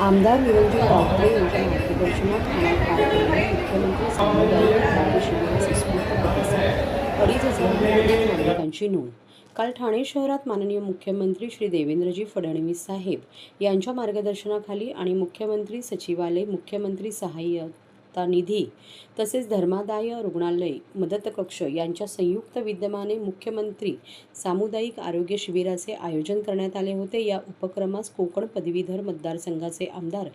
आमदार निरंजन डावखरे यांच्या मार्गदर्शनात ठाण्यात पार मुख्यमंत्री सामुदायिक आरोग्य शिबिराचे प्रतिसाद अडीच हजार नागरिकांची नोंद. काल ठाणे शहरात माननीय मुख्यमंत्री श्री देवेंद्रजी फडणवीस साहेब यांच्या मार्गदर्शनाखाली आणि मुख्यमंत्री सचिवालय मुख्यमंत्री सहाय्यक निधी तसेच धर्मादाय रुग्णालय मदत कक्ष यांच्या संयुक्त विद्यमाने मुख्यमंत्री सामुदायिक आरोग्य शिबिराचे आयोजन करण्यात आले होते. या उपक्रमास कोकण पदवीधर मतदारसंघाचे आमदार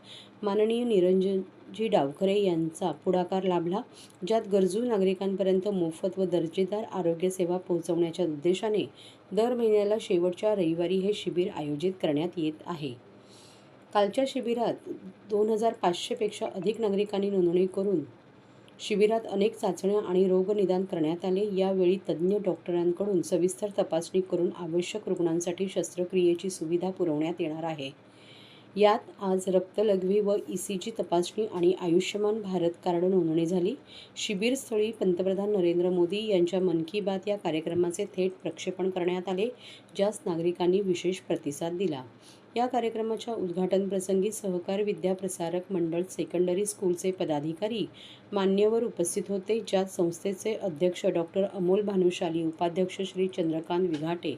माननीय निरंजनजी डावखरे यांचा पुढाकार लाभला ज्यात गरजू नागरिकांपर्यंत मोफत व दर्जेदार आरोग्य सेवा पोहोचवण्याच्या उद्देशाने दर महिन्याला शेवटच्या रविवारी हे शिबिर आयोजित करण्यात येत आहे. कालच्या शिबिरात दोन हजार पाचशेपेक्षा अधिक नागरिकांनी नोंदणी करून शिबिरात अनेक चाचण्या आणि रोगनिदान करण्यात आले. यावेळी तज्ज्ञ डॉक्टरांकडून सविस्तर तपासणी करून आवश्यक रुग्णांसाठी शस्त्रक्रियेची सुविधा पुरवण्यात येणार आहे. यात आज रक्तलघवी व ई सी जी तपासणी आणि आयुष्यमान भारत कार्ड नोंदणी झाली. शिबिरस्थळी पंतप्रधान नरेंद्र मोदी यांच्या मन की बात या कार्यक्रमाचे थेट प्रक्षेपण करण्यात आले ज्यास नागरिकांनी विशेष प्रतिसाद दिला. या कार्यक्रमाच्या उद्घाटन प्रसंगी सहकार विद्याप्रसारक मंडळ सेकंडरी स्कूलचे पदाधिकारी मान्यवर उपस्थित होते ज्यात संस्थेचे अध्यक्ष डॉक्टर अमोल भानुशाली उपाध्यक्ष श्री चंद्रकांत विघाटे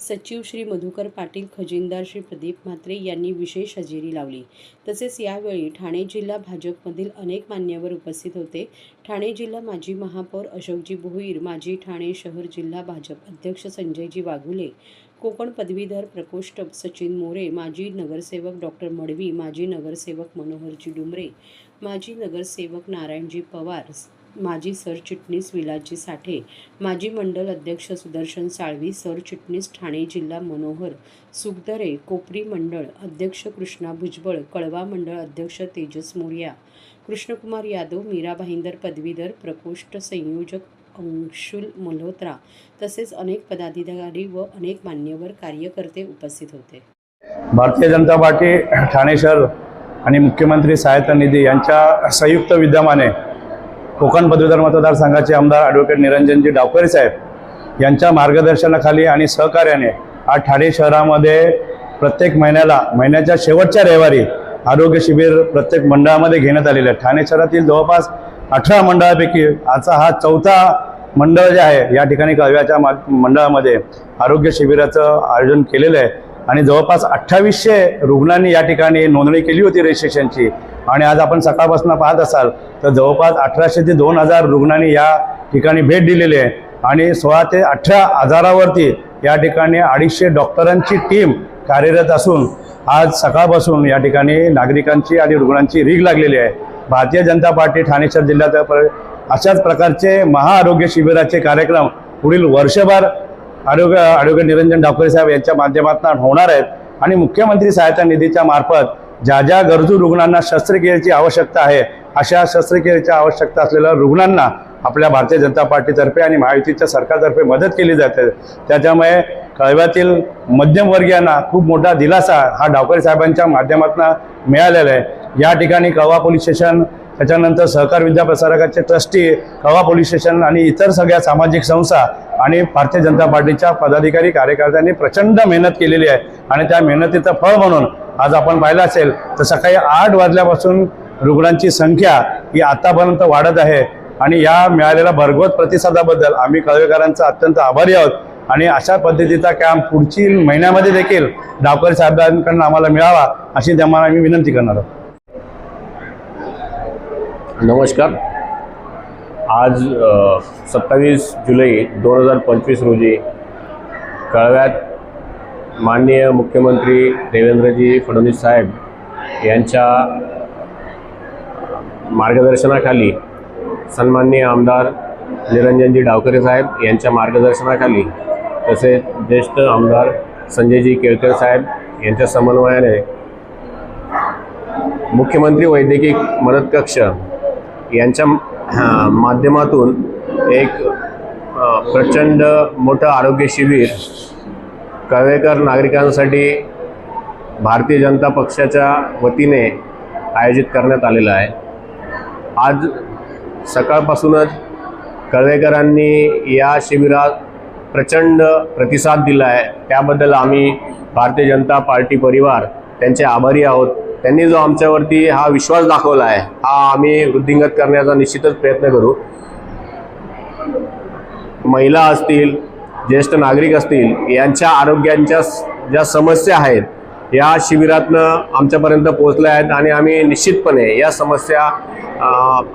सचिव श्री मधुकर पाटील खजिनदार श्री प्रदीप म्हात्रे यांनी विशेष हजेरी लावली. तसेच यावेळी ठाणे जिल्हा भाजपमधील अनेक मान्यवर उपस्थित होते. ठाणे जिल्हा माजी महापौर अशोकजी भोईर माजी ठाणे शहर जिल्हा भाजप अध्यक्ष संजयजी वाघुले कोकण पदवीधर प्रकोष्ठ सचिन मोरे माजी नगरसेवक डॉक्टर मडवी माजी नगरसेवक मनोहरजी डुमरे माजी नगरसेवक नारायणजी पवार माजी सरचिटणीस विलाजी साठे माजी मंडल अध्यक्ष सुदर्शन साळवी सरचिटणीस ठाणे जिल्हा मनोहर सुगदरे कोपरी मंडळ अध्यक्ष कृष्णा भुजबळ कळवा मंडळ अध्यक्ष तेजस मोर्या कृष्णकुमार यादव मीरा भाईंदर पदवीधर प्रकोष्ठ संयोजक अंशुल मल्होत्रा तसेच अनेक पदाधिकारी व अनेक मान्यवर कार्यकर्ते उपस्थित होते. भारतीय जनता पार्टी ठाणे शहर आणि मुख्यमंत्री सहायता निधी यांच्या संयुक्त विद्यमाने कोकण पदवीधर मतदारसंघाचे आमदार ॲडव्होकेट निरंजनजी डावकरे साहेब यांच्या मार्गदर्शनाखाली आणि सहकार्याने आज ठाणे शहरामध्ये प्रत्येक महिन्याला महिन्याच्या शेवटच्या रविवारी आरोग्य शिबिर प्रत्येक मंडळामध्ये घेण्यात आलेले आहे. ठाणे शहरातील जवळपास अठरा मंडळापैकी आजचा हा चौथा मंडळ जे आहे या ठिकाणी कव्याच्या मा मंडळामध्ये आरोग्य शिबिराचं आयोजन केलेलं आहे. आणि जवळपास अठ्ठावीसशे रुग्णांनी या ठिकाणी नोंदणी केली होती रजिस्ट्रेशनची आणि आज आपण सकाळपासून पाहत असाल तर जवळपास अठराशे ते दोन हजार रुग्णांनी या ठिकाणी भेट दिलेली आहे. आणि सोळा ते अठरा हजारावरती या ठिकाणी अडीचशे डॉक्टरांची टीम कार्यरत असून आज सकाळपासून या ठिकाणी नागरिकांची आणि रुग्णांची रीग लागलेली आहे. भारतीय जनता पार्टी ठाणे शहर जिल्ह्यात अशाच प्रकारचे महाआरोग्य शिबिराचे कार्यक्रम पुढील वर्षभर आरोग्य आरोग्य निरंजन डावकरे साहेब यांच्या माध्यमातून होणार आहेत. आणि मुख्यमंत्री सहायता निधीच्या मार्फत ज्या ज्या गरजू रुग्णांना शस्त्रक्रियेची आवश्यकता आहे अशा शस्त्रक्रियेची आवश्यकता असलेल्या रुग्णांना आपल्या भारतीय जनता पार्टीतर्फे आणि महायुतीच्या सरकारतर्फे मदत केली जाते. त्याच्यामुळे कळव्यातील मध्यमवर्गीयांना खूप मोठा दिलासा हा डावकरे साहेबांच्या माध्यमातून मिळालेला आहे. या ठिकाणी कळवा पोलीस स्टेशन त्याच्यानंतर सहकार विद्याप्रसारकाचे ट्रस्टी कवा पोलीस स्टेशन आणि इतर सगळ्या सामाजिक संस्था आणि भारतीय जनता पार्टीच्या पदाधिकारी कार्यकर्त्यांनी प्रचंड मेहनत केलेली आहे. आणि त्या मेहनतीचं फळ म्हणून आज आपण पाहिलं असेल तर सकाळी आठ वाजल्यापासून रुग्णांची संख्या ही आतापर्यंत वाढत आहे. आणि या मिळालेल्या भरघोत प्रतिसादाबद्दल आम्ही कळवेकरांचा अत्यंत आभारी आहोत. आणि अशा पद्धतीचा कॅम्प पुढची महिन्यामध्ये देखील डावकर साहेबांकडून आम्हाला मिळावा अशी त्यांना आम्ही विनंती करणार आहोत. नमस्कार. आज सत्तावीस जुलै दोन हजार पंचवीस रोजी कळव्यात माननीय मुख्यमंत्री देवेंद्रजी फडणवीस साहेब यांच्या मार्गदर्शनाखाली सन्माननीय आमदार निरंजनजी डावकरे साहेब यांच्या मार्गदर्शनाखाली तसेच ज्येष्ठ आमदार संजयजी केळकर साहेब यांच्या समन्वयाने मुख्यमंत्री वैद्यकीय मदत कक्ष यांच्या माध्यमातून एक प्रचंड मोठं आरोग्य शिबिर कळवेकर नागरिकांसाठी भारतीय जनता पक्षाच्या वतीने आयोजित करण्यात आलेलं आहे. आज सकाळपासूनच कळवेकरांनी या शिबिरात प्रचंड प्रतिसाद दिला आहे. त्याबद्दल आम्ही भारतीय जनता पार्टी परिवार त्यांचे आभारी आहोत. त्यांनी जो आमच्यावरती हा विश्वास दाखवला आहे हा आम्ही वृद्धिंगत करण्याचा निश्चितच प्रयत्न करू. महिला असतील ज्येष्ठ नागरिक असतील यांच्या आरोग्यांच्या ज्या समस्या आहेत या शिबिरातनं आमच्यापर्यंत पोहोचल्या आहेत आणि आम्ही निश्चितपणे या समस्या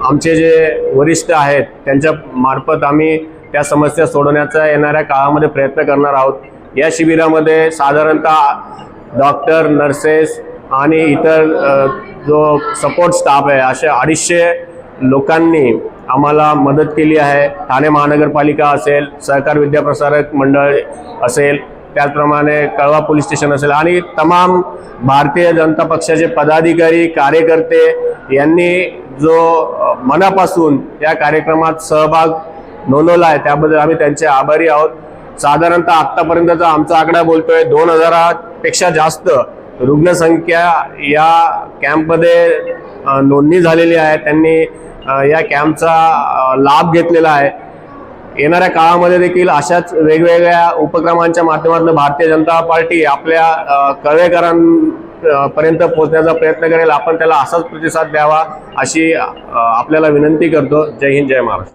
आमचे जे वरिष्ठ आहेत त्यांच्या मार्फत आम्ही त्या समस्या सोडवण्याचा येणाऱ्या काळामध्ये प्रयत्न करणार आहोत. या शिबिरामध्ये साधारणतः डॉक्टर नर्सेस आणि इतर जो सपोर्ट स्टाफ आहे असे अडीचशे लोकांनी आम्हाला मदत केली आहे. ठाणे महानगरपालिका असेल सहकार विद्याप्रसारक मंडळ असेल त्याचप्रमाणे कळवा पोलीस स्टेशन असेल आणि तमाम भारतीय जनता पक्षाचे पदाधिकारी कार्यकर्ते यांनी जो मनापासून या कार्यक्रमात सहभाग नोंदवला आहे त्याबद्दल आम्ही त्यांचे आभारी आहोत. साधारणतः आत्तापर्यंतचा आमचा आकडा बोलतोय दोन हजारापेक्षा जास्त रुग्णसंख्या या कॅम्पमध्ये नोंदणी झालेली आहे. त्यांनी या कॅम्पचा लाभ घेतलेला आहे. येणाऱ्या काळामध्ये देखील अशाच वेगवेगळ्या उपक्रमांच्या माध्यमातून भारतीय जनता पार्टी आपल्या कळवेकरांपर्यंत पोहोचण्याचा प्रयत्न करेल. आपण त्याला असाच प्रतिसाद द्यावा अशी आपल्याला विनंती करतो. जय हिंद जय महाराष्ट्र.